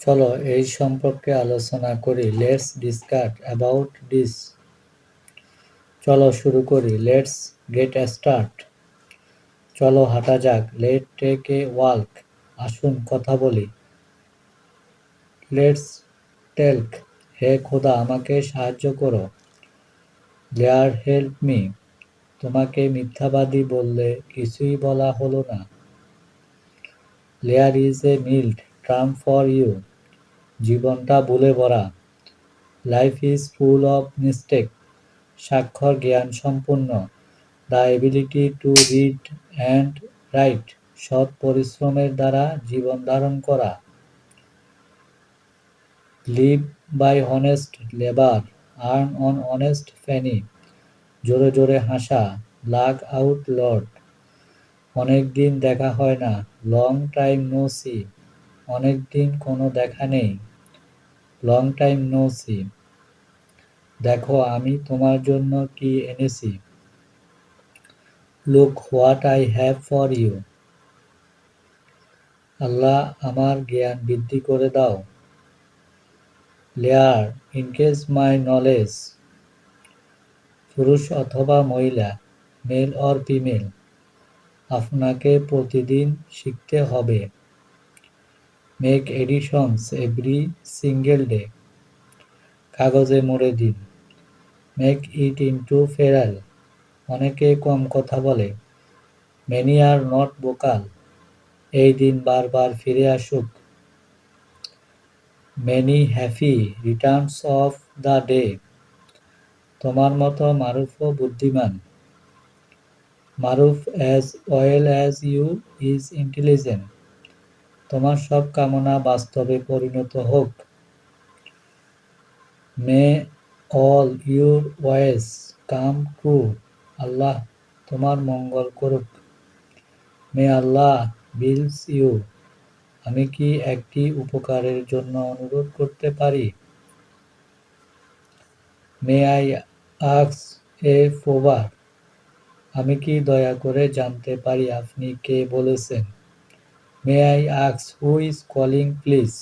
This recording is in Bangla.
চলো, এই সম্পর্কে আলোচনা করি। লেটস ডিসকাস অ্যাবাউট দিস চলো শুরু করি। লেটস গেট স্টার্ট চলো, হাঁটা যাক। লেট টেক এ ওয়াল্ক আসুন, কথা বলি। লেটস টেলক হে খোদা, আমাকে সাহায্য করো। দেয়ার হেল্প মি তোমাকে মিথ্যাবাদী বললে কিছুই বলা হলো না। Layer is a mild tram for you জীবনটা ভুলে ভরা। Life is full of mistake স্বাক্ষর জ্ঞান সম্পূর্ণ। The ability to read and write সৎ পরিশ্রমের দ্বারা জীবন ধারণ করা। Live by honest labour earn on honest penny জোরে জোরে হাসা। লাগ আউট লর্ড অনেক দিন দেখা হয় না। লং টাইম নো সি অনেক দিন কোনো দেখা নেই। লং টাইম নো সি দেখো, আমি তোমার জন্য কি এনেছি? Look what I have for you আল্লাহ আমার জ্ঞান বৃদ্ধি করে দাও। লেয়ার ইনকেস মাই নলেজ পুরুষ অথবা মহিলা মেল অর ফিমেল আপনাকে প্রতিদিন শিখতে হবে। Make additions every single day কাগজে মুড়ে দিন। মেক ইট ইন্টু ফেরাল অনেকে কম কথা বলে। মেনি আর নট বোকাল এই দিন বারবার ফিরে আসুক। Many happy returns of the day তোমার মতো মারুফও বুদ্ধিমান। Maruf as well as you is intelligent তোমার সব কামনা বাস্তবে পরিণত হোক। May all your wishes come true. আল্লাহ তোমার মঙ্গল করুক। May Allah bless you. আমি কি একটি উপকারের জন্য অনুরোধ করতে পারি? মে আই আক্স এ ফোবার আমি কি দয়া করে জানতে পারি আপনি কে বলেছেন? মে আই আক্স হু ইজ কলিং প্লিজ